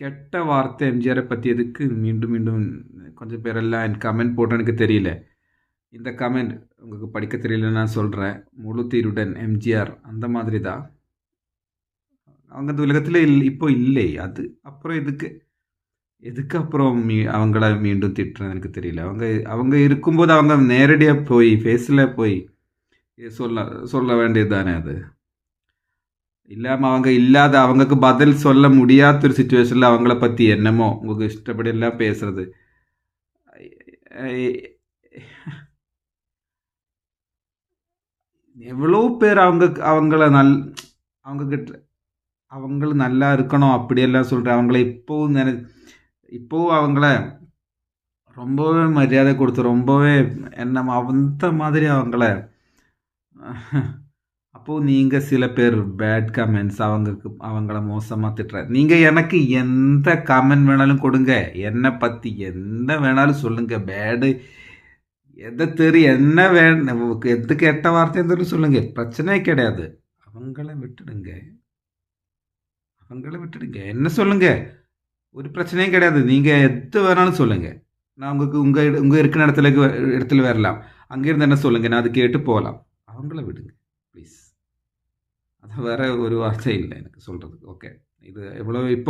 கெட்ட வார்த்தை எம்ஜிஆரை பற்றி எதுக்கு மீண்டும் மீண்டும் கொஞ்சம் பேரெல்லாம் என் கமெண்ட் போட்டு எனக்கு தெரியல. இந்த கமெண்ட் உங்களுக்கு படிக்க தெரியலன்னு நான் சொல்கிறேன் முழு தீருடன் எம்ஜிஆர் அந்த மாதிரி தான் அவங்க அந்த உலகத்தில் இல் இப்போ இல்லை. அது அப்புறம் எதுக்கு? எதுக்கு அப்புறம் மீ அவங்கள மீண்டும் திட்டுறேன் எனக்கு தெரியல. அவங்க அவங்க இருக்கும்போது அவங்க நேரடியாக போய் ஃபேஸில் போய் சொல்ல சொல்ல வேண்டியது தானே அது? இல்லாமல் அவங்க இல்லாத அவங்களுக்கு பதில் சொல்ல முடியாத ஒரு சுச்சுவேஷனில் அவங்கள பற்றி என்னமோ உங்களுக்கு இஷ்டப்படி எல்லாம் பேசுறது. எவ்வளோ பேர் அவங்க அவங்கள நல் அவங்கக்கிட்ட அவங்கள நல்லா இருக்கணும் அப்படியெல்லாம் சொல்கிறேன் அவங்கள இப்போவும் நினை இப்போவும் அவங்கள ரொம்பவே மரியாதை கொடுத்து ரொம்பவே என்ன அந்த மாதிரி அவங்கள அப்போது நீங்கள் சில பேர் பேட் கமெண்ட்ஸ் அவங்களுக்கு அவங்கள மோசமாக திட்டுற. நீங்கள் எனக்கு எந்த கமெண்ட் வேணாலும் கொடுங்க. என்னை பற்றி என்ன வேணாலும் சொல்லுங்கள் பேடு எதை தெரியும் என்ன வேணும் எது கெட்ட வார்த்தை தெரியும் சொல்லுங்கள் பிரச்சனையே கிடையாது. அவங்கள விட்டுடுங்க. அவங்கள விட்டுடுங்க. என்ன சொல்லுங்கள் ஒரு பிரச்சனையும் கிடையாது. நீங்கள் எது வேணாலும் சொல்லுங்கள் நான் உங்களுக்கு உங்கள் உங்கள் இருக்கிற இடத்துல இடத்துல வரலாம். அங்கேருந்து என்ன சொல்லுங்கள் நான் அது கேட்டு போகலாம். அவங்கள விடுங்க. ப்ளீஸ் அது வேற ஒரு வார்த்தை இல்லை எனக்கு சொல்கிறதுக்கு ஓகே இது எவ்வளோ இப்போ